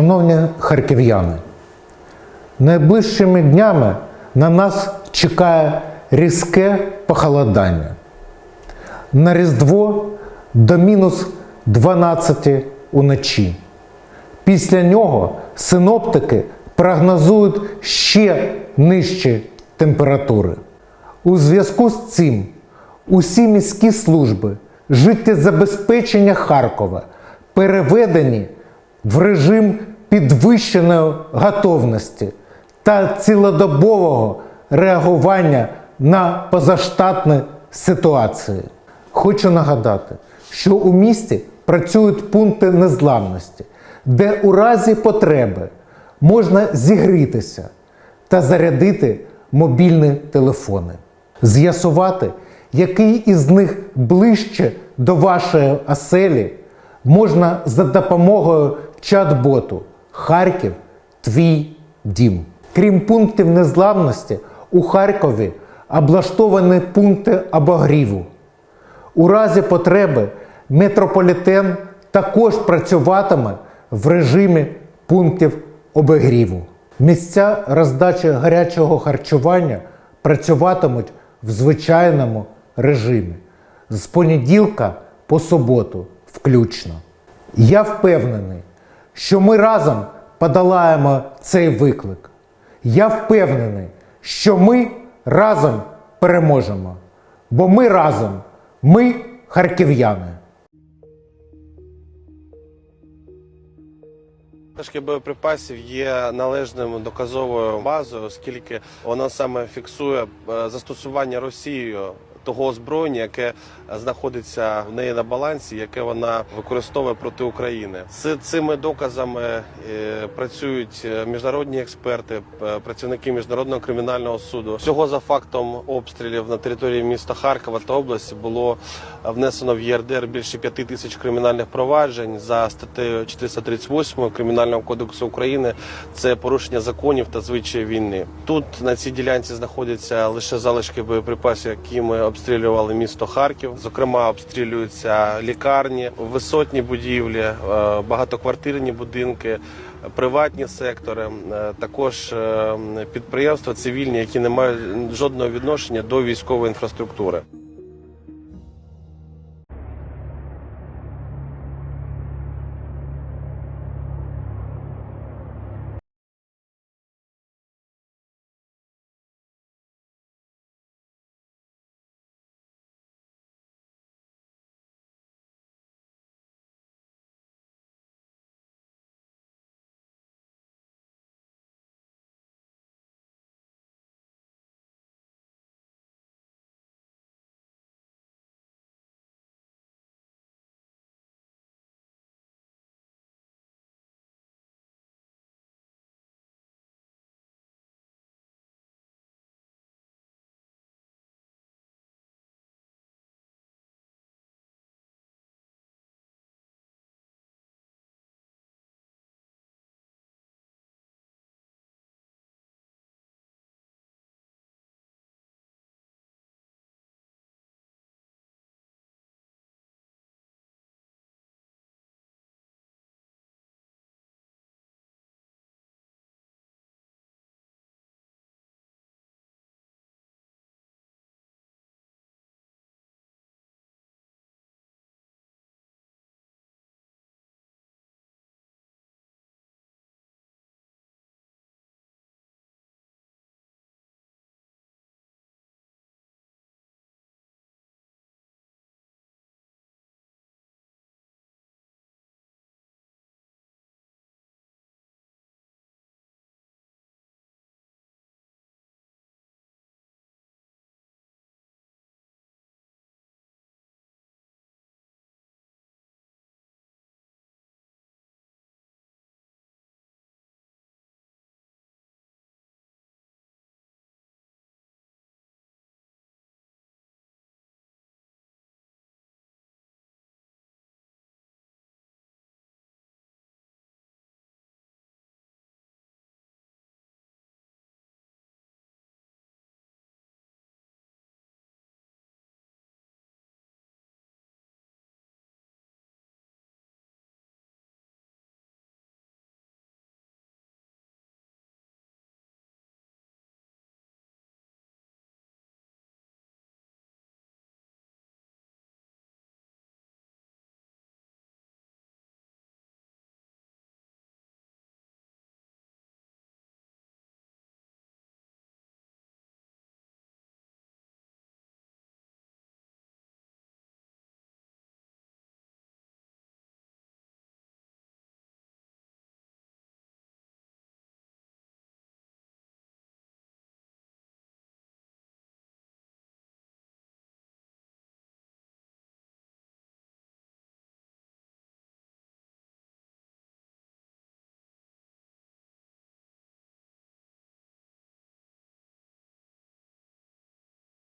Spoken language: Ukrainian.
Шановні харків'яни, найближчими днями на нас чекає різке похолодання. На Різдво до мінус 12 уночі. Після нього синоптики прогнозують ще нижчі температури. У зв'язку з цим усі міські служби життєзабезпечення Харкова переведені в режим підвищеної готовності та цілодобового реагування на позаштатні ситуації. Хочу нагадати, що у місті працюють пункти незламності, де у разі потреби можна зігрітися та зарядити мобільні телефони, з'ясувати, який із них ближче до вашої оселі, можна за допомогою чат-боту Харків Твій дім. Крім пунктів незламності, у Харкові облаштовані пункти обогріву. У разі потреби метрополітен також працюватиме в режимі пунктів обігріву. Місця роздачі гарячого харчування працюватимуть в звичайному режимі з понеділка по суботу включно. Я впевнений, що ми разом подолаємо цей виклик. Я впевнений, що ми разом переможемо. Бо ми разом, ми харків'яни. Залишки боєприпасів є належним доказовою базою, оскільки вона саме фіксує е, застосування Росією того озброєння, яке знаходиться в неї на балансі, яке вона використовує проти України. З цими доказами е, працюють е, міжнародні експерти, е, працівники міжнародного кримінального суду. Всього за фактом обстрілів на території міста Харкова та області було внесено в ЄРДР більше п'яти тисяч кримінальних проваджень за статтею 438 Кримінального кодексу України. Це порушення законів та звичаї війни. Тут на цій ділянці знаходяться лише залишки боєприпасів, які ми обстрілювали місто Харків. Зокрема, обстрілюються лікарні, висотні будівлі, е, багатоквартирні будинки. Приватні сектори, е, також е, підприємства цивільні, які не мають жодного відношення до військової інфраструктури.